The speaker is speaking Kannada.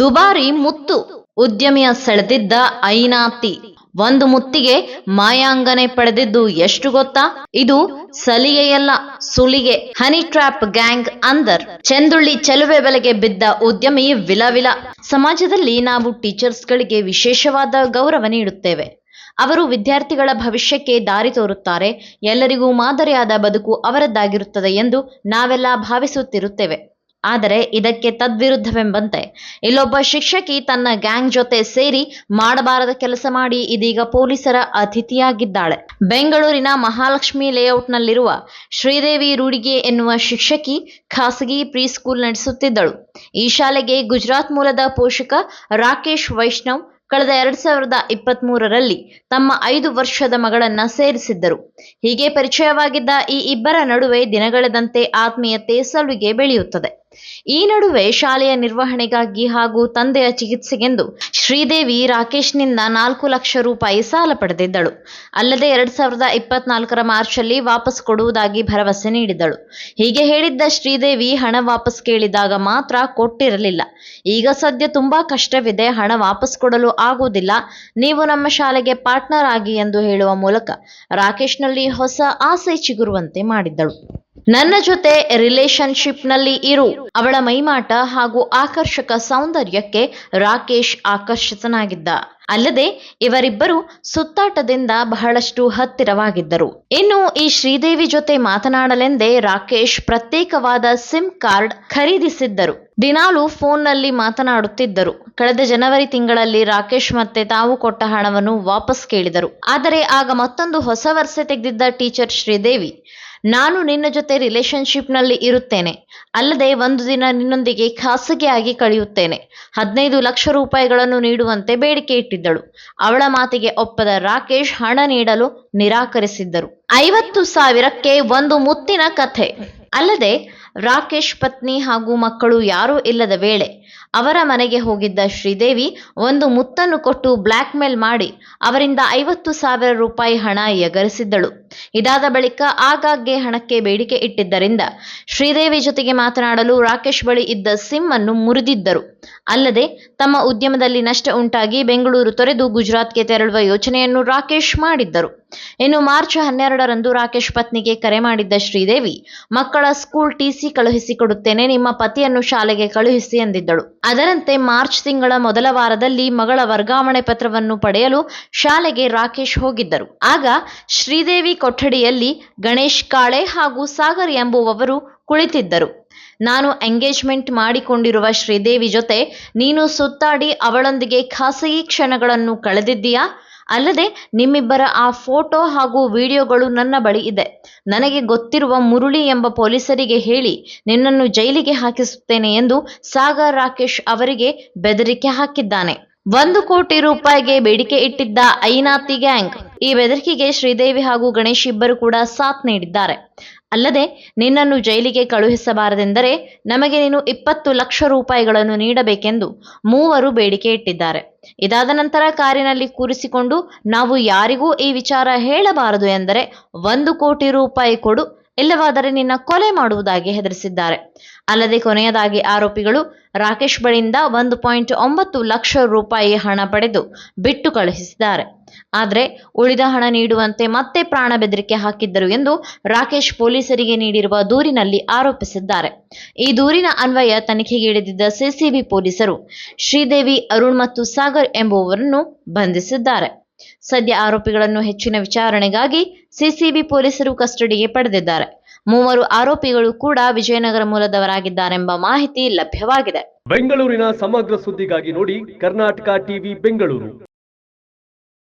ದುಬಾರಿ ಮುತ್ತು ಉದ್ಯಮಿಯ ಸೆಳೆದಿದ್ದ ಐನಾತಿ. ಒಂದು ಮುತ್ತಿಗೆ ಮಾಯಾಂಗನೆ ಪಡೆದಿದ್ದು ಎಷ್ಟು ಗೊತ್ತಾ? ಇದು ಸಲಿಗೆಯಲ್ಲ, ಸುಲಿಗೆ. ಹನಿ ಟ್ರ್ಯಾಪ್ ಗ್ಯಾಂಗ್ ಅಂದರ್. ಚೆಂದುಳ್ಳಿ ಚೆಲುವೆ ಬೆಲೆಗೆ ಬಿದ್ದ ಉದ್ಯಮಿ ವಿಲವಿಲ. ಸಮಾಜದಲ್ಲಿ ನಾವು ಟೀಚರ್ಸ್ಗಳಿಗೆ ವಿಶೇಷವಾದ ಗೌರವ ನೀಡುತ್ತೇವೆ. ಅವರು ವಿದ್ಯಾರ್ಥಿಗಳ ಭವಿಷ್ಯಕ್ಕೆ ದಾರಿ ತೋರುತ್ತಾರೆ. ಎಲ್ಲರಿಗೂ ಮಾದರಿಯಾದ ಬದುಕು ಅವರದ್ದಾಗಿರುತ್ತದೆ ಎಂದು ನಾವೆಲ್ಲ ಭಾವಿಸುತ್ತಿರುತ್ತೇವೆ. ಆದರೆ ಇದಕ್ಕೆ ತದ್ವಿರುದ್ಧವೆಂಬಂತೆ, ಇಲ್ಲೊಬ್ಬ ಶಿಕ್ಷಕಿ ತನ್ನ ಗ್ಯಾಂಗ್ ಜೊತೆ ಸೇರಿ ಮಾಡಬಾರದ ಕೆಲಸ ಮಾಡಿ ಇದೀಗ ಪೊಲೀಸರ ಅತಿಥಿಯಾಗಿದ್ದಾಳೆ. ಬೆಂಗಳೂರಿನ ಮಹಾಲಕ್ಷ್ಮಿ ಲೇಔಟ್ನಲ್ಲಿರುವ ಶ್ರೀದೇವಿ ರೂಡಿಗೆ ಎನ್ನುವ ಶಿಕ್ಷಕಿ ಖಾಸಗಿ ಪ್ರೀ ಸ್ಕೂಲ್ ನಡೆಸುತ್ತಿದ್ದಳು. ಈ ಶಾಲೆಗೆ ಗುಜರಾತ್ ಮೂಲದ ಪೋಷಕ ರಾಕೇಶ್ ವೈಷ್ಣವ್ ಕಳೆದ ಎರಡ್ ಸಾವಿರದ ಇಪ್ಪತ್ತ್ ಮೂರರಲ್ಲಿ ತಮ್ಮ ಐದು ವರ್ಷದ ಮಗಳನ್ನ ಸೇರಿಸಿದ್ದರು. ಹೀಗೆ ಪರಿಚಯವಾಗಿದ್ದ ಈ ಇಬ್ಬರ ನಡುವೆ ದಿನಗಳೆದಂತೆ ಆತ್ಮೀಯತೆ ಸಲುಗೆ ಬೆಳೆಯುತ್ತದೆ. ಈ ನಡುವೆ ಶಾಲೆಯ ನಿರ್ವಹಣೆಗಾಗಿ ಹಾಗೂ ತಂದೆಯ ಚಿಕಿತ್ಸೆಗೆಂದು ಶ್ರೀದೇವಿ ರಾಕೇಶ್ನಿಂದ ನಾಲ್ಕು ಲಕ್ಷ ರೂಪಾಯಿ ಸಾಲ ಪಡೆದಿದ್ದಳು. ಅಲ್ಲದೆ ಎರಡ್ ಸಾವಿರದ ಇಪ್ಪತ್ನಾಲ್ಕರ ಮಾರ್ಚಲ್ಲಿ ವಾಪಸ್ ಕೊಡುವುದಾಗಿ ಭರವಸೆ ನೀಡಿದ್ದಳು. ಹೀಗೆ ಹೇಳಿದ್ದ ಶ್ರೀದೇವಿ ಹಣ ವಾಪಸ್ ಕೇಳಿದಾಗ ಮಾತ್ರ ಕೊಟ್ಟಿರಲಿಲ್ಲ. ಈಗ ಸದ್ಯ ತುಂಬಾ ಕಷ್ಟವಿದೆ, ಹಣ ವಾಪಸ್ ಕೊಡಲು ಆಗುವುದಿಲ್ಲ. ನೀವು ನಮ್ಮ ಶಾಲೆಗೆ ಪಾರ್ಟ್ನರ್ ಆಗಿ ಎಂದು ಹೇಳುವ ಮೂಲಕ ರಾಕೇಶ್ನಲ್ಲಿ ಹೊಸ ಆಸೆ ಚಿಗುರುವಂತೆ ಮಾಡಿದ್ದಳು. ನನ್ನ ಜೊತೆ ರಿಲೇಶನ್ಶಿಪ್ನಲ್ಲಿ ಇರು. ಅವಳ ಮೈಮಾಟ ಹಾಗೂ ಆಕರ್ಷಕ ಸೌಂದರ್ಯಕ್ಕೆ ರಾಕೇಶ್ ಆಕರ್ಷಿತನಾಗಿದ್ದ. ಅಲ್ಲದೆ ಇವರಿಬ್ಬರು ಸುತ್ತಾಟದಿಂದ ಬಹಳಷ್ಟು ಹತ್ತಿರವಾಗಿದ್ದರು. ಇನ್ನು ಈ ಶ್ರೀದೇವಿ ಜೊತೆ ಮಾತನಾಡಲೆಂದೇ ರಾಕೇಶ್ ಪ್ರತ್ಯೇಕವಾದ ಸಿಮ್ ಕಾರ್ಡ್ ಖರೀದಿಸಿದ್ದರು. ದಿನಾಲು ಫೋನ್ನಲ್ಲಿ ಮಾತನಾಡುತ್ತಿದ್ದರು. ಕಳೆದ ಜನವರಿ ತಿಂಗಳಲ್ಲಿ ರಾಕೇಶ್ ಮತ್ತೆ ತಾವು ಕೊಟ್ಟ ಹಣವನ್ನು ವಾಪಸ್ ಕೇಳಿದರು. ಆದರೆ ಆಗ ಮತ್ತೊಂದು ಹೊಸ ವರ್ಷ ತೆಗೆದಿದ್ದ ಟೀಚರ್ ಶ್ರೀದೇವಿ. ನಾನು ನಿನ್ನ ಜೊತೆ ರಿಲೇಶನ್ಶಿಪ್ನಲ್ಲಿ ಇರುತ್ತೇನೆ. ಅಲ್ಲದೆ ಒಂದು ದಿನ ನಿನ್ನೊಂದಿಗೆ ಖಾಸಗಿಯಾಗಿ ಕಳೆಯುತ್ತೇನೆ. ಹದಿನೈದು ಲಕ್ಷ ರೂಪಾಯಿಗಳನ್ನು ನೀಡುವಂತೆ ಬೇಡಿಕೆ ಇಟ್ಟಿದ್ದಳು. ಅವಳ ಮಾತಿಗೆ ಒಪ್ಪದ ರಾಕೇಶ್ ಹಣ ನೀಡಲು ನಿರಾಕರಿಸಿದ್ದರು. ಐವತ್ತು ಸಾವಿರಕ್ಕೆ ಒಂದು ಮುತ್ತಿನ ಕಥೆ. ಅಲ್ಲದೆ ರಾಕೇಶ್ ಪತ್ನಿ ಹಾಗೂ ಮಕ್ಕಳು ಯಾರೂ ಇಲ್ಲದ ವೇಳೆ ಅವರ ಮನೆಗೆ ಹೋಗಿದ್ದ ಶ್ರೀದೇವಿ ಒಂದು ಮುತ್ತನ್ನು ಕೊಟ್ಟು ಬ್ಲ್ಯಾಕ್ ಮೇಲ್ ಮಾಡಿ ಅವರಿಂದ ಐವತ್ತು ಸಾವಿರ ರೂಪಾಯಿ ಹಣ ಎಗರಿಸಿದ್ದಳು. ಇದಾದ ಬಳಿಕ ಆಗಾಗ್ಗೆ ಹಣಕ್ಕೆ ಬೇಡಿಕೆ ಇಟ್ಟಿದ್ದರಿಂದ ಶ್ರೀದೇವಿ ಜೊತೆಗೆ ಮಾತನಾಡಲು ರಾಕೇಶ್ ಬಳಿ ಇದ್ದ ಸಿಮ್ ಅನ್ನು ಮುರಿದಿದ್ದರು. ಅಲ್ಲದೆ ತಮ್ಮ ಉದ್ಯಮದಲ್ಲಿ ನಷ್ಟ ಉಂಟಾಗಿ ಬೆಂಗಳೂರು ತೊರೆದು ಗುಜರಾತ್ಗೆ ತೆರಳುವ ಯೋಚನೆಯನ್ನು ರಾಕೇಶ್ ಮಾಡಿದ್ದರು. ಇನ್ನು ಮಾರ್ಚ್ ಹನ್ನೆರಡರಂದು ರಾಕೇಶ್ ಪತ್ನಿಗೆ ಕರೆ ಮಾಡಿದ್ದ ಶ್ರೀದೇವಿ ಮಕ್ಕಳ ಸ್ಕೂಲ್ ಟಿಸಿ ಕಳುಹಿಸಿಕೊಡುತ್ತೇನೆ, ನಿಮ್ಮ ಪತಿಯನ್ನು ಶಾಲೆಗೆ ಕಳುಹಿಸಿ ಎಂದಿದ್ದಳು. ಅದರಂತೆ ಮಾರ್ಚ್ ತಿಂಗಳ ಮೊದಲ ವಾರದಲ್ಲಿ ಮಗಳ ವರ್ಗಾವಣೆ ಪತ್ರವನ್ನು ಪಡೆಯಲು ಶಾಲೆಗೆ ರಾಕೇಶ್ ಹೋಗಿದ್ದರು. ಆಗ ಶ್ರೀದೇವಿ ಕೊಠಡಿಯಲ್ಲಿ ಗಣೇಶ್ ಕಾಳೆ ಹಾಗೂ ಸಾಗರ್ ಎಂಬುವವರು ಕುಳಿತಿದ್ದರು. ನಾನು ಎಂಗೇಜ್ಮೆಂಟ್ ಮಾಡಿಕೊಂಡಿರುವ ಶ್ರೀದೇವಿ ಜೊತೆ ನೀನು ಸುತ್ತಾಡಿ ಅವಳೊಂದಿಗೆ ಖಾಸಗಿ ಕ್ಷಣಗಳನ್ನು ಕಳೆದಿದ್ದೀಯಾ? ಅಲ್ಲದೆ ನಿಮ್ಮಿಬ್ಬರ ಆ ಫೋಟೋ ಹಾಗೂ ವಿಡಿಯೋಗಳು ನನ್ನ ಬಳಿ ಇದೆ. ನನಗೆ ಗೊತ್ತಿರುವ ಮುರುಳಿ ಎಂಬ ಪೊಲೀಸರಿಗೆ ಹೇಳಿ ನಿನ್ನನ್ನು ಜೈಲಿಗೆ ಹಾಕಿಸುತ್ತೇನೆ ಎಂದು ಸಾಗರ್ ರಾಕೇಶ್ ಅವರಿಗೆ ಬೆದರಿಕೆ ಹಾಕಿದ್ದಾನೆ. ಒಂದು ಕೋಟಿ ರೂಪಾಯಿಗೆ ಬೇಡಿಕೆ ಇಟ್ಟಿದ್ದ ಐನಾತಿ ಗ್ಯಾಂಗ್ ಈ ಬೆದರಿಕೆಗೆ ಶ್ರೀದೇವಿ ಹಾಗೂ ಗಣೇಶ್ ಇಬ್ಬರು ಕೂಡ ಸಾಥ್ ನೀಡಿದ್ದಾರೆ. ಅಲ್ಲದೆ, ನಿನ್ನನ್ನು ಜೈಲಿಗೆ ಕಳುಹಿಸಬಾರದೆಂದರೆ ನಮಗೆ ನೀನು ಇಪ್ಪತ್ತು ಲಕ್ಷ ರೂಪಾಯಿಗಳನ್ನು ನೀಡಬೇಕೆಂದು ಮೂವರು ಬೇಡಿಕೆ ಇಟ್ಟಿದ್ದಾರೆ. ಇದಾದ ನಂತರ ಕಾರಿನಲ್ಲಿ ಕೂರಿಸಿಕೊಂಡು ನಾವು ಯಾರಿಗೂ ಈ ವಿಚಾರ ಹೇಳಬಾರದು ಎಂದರೆ ಒಂದು ಕೋಟಿ ರೂಪಾಯಿ ಕೊಡು, ಇಲ್ಲವಾದರೆ ನಿನ್ನ ಕೊಲೆ ಮಾಡುವುದಾಗಿ ಹೆದರಿಸಿದ್ದಾರೆ. ಅಲ್ಲದೆ ಕೊನೆಯದಾಗಿ ಆರೋಪಿಗಳು ರಾಕೇಶ್ ಬಳಿಯಿಂದ ಒಂದು ಪಾಯಿಂಟ್ ಒಂಬತ್ತು ಲಕ್ಷ ರೂಪಾಯಿ ಹಣ ಪಡೆದು ಬಿಟ್ಟು ಕಳುಹಿಸಿದ್ದಾರೆ. ಆದರೆ ಉಳಿದ ಹಣ ನೀಡುವಂತೆ ಮತ್ತೆ ಪ್ರಾಣ ಬೆದರಿಕೆ ಹಾಕಿದ್ದರು ಎಂದು ರಾಕೇಶ್ ಪೊಲೀಸರಿಗೆ ನೀಡಿರುವ ದೂರಿನಲ್ಲಿ ಆರೋಪಿಸಿದ್ದಾರೆ. ಈ ದೂರಿನ ಅನ್ವಯ ತನಿಖೆಗೆ ಇಳಿದಿದ್ದ ಸಿಸಿಬಿ ಪೊಲೀಸರು ಶ್ರೀದೇವಿ, ಅರುಣ್ ಮತ್ತು ಸಾಗರ್ ಎಂಬುವವರನ್ನು ಬಂಧಿಸಿದ್ದಾರೆ. ಸದ್ಯ ಆರೋಪಿಗಳನ್ನು ಹೆಚ್ಚಿನ ವಿಚಾರಣೆಗಾಗಿ ಸಿಸಿಬಿ ಪೊಲೀಸರು ಕಸ್ಟಡಿಗೆ ಪಡೆದಿದ್ದಾರೆ. ಮೂವರು ಆರೋಪಿಗಳು ಕೂಡ ವಿಜಯನಗರ ಮೂಲದವರಾಗಿದ್ದಾರೆಂಬ ಮಾಹಿತಿ ಲಭ್ಯವಾಗಿದೆ. ಬೆಂಗಳೂರಿನ ಸಮಗ್ರ ಸುದ್ದಿಗಾಗಿ ನೋಡಿ ಕರ್ನಾಟಕ ಟಿವಿ ಬೆಂಗಳೂರು.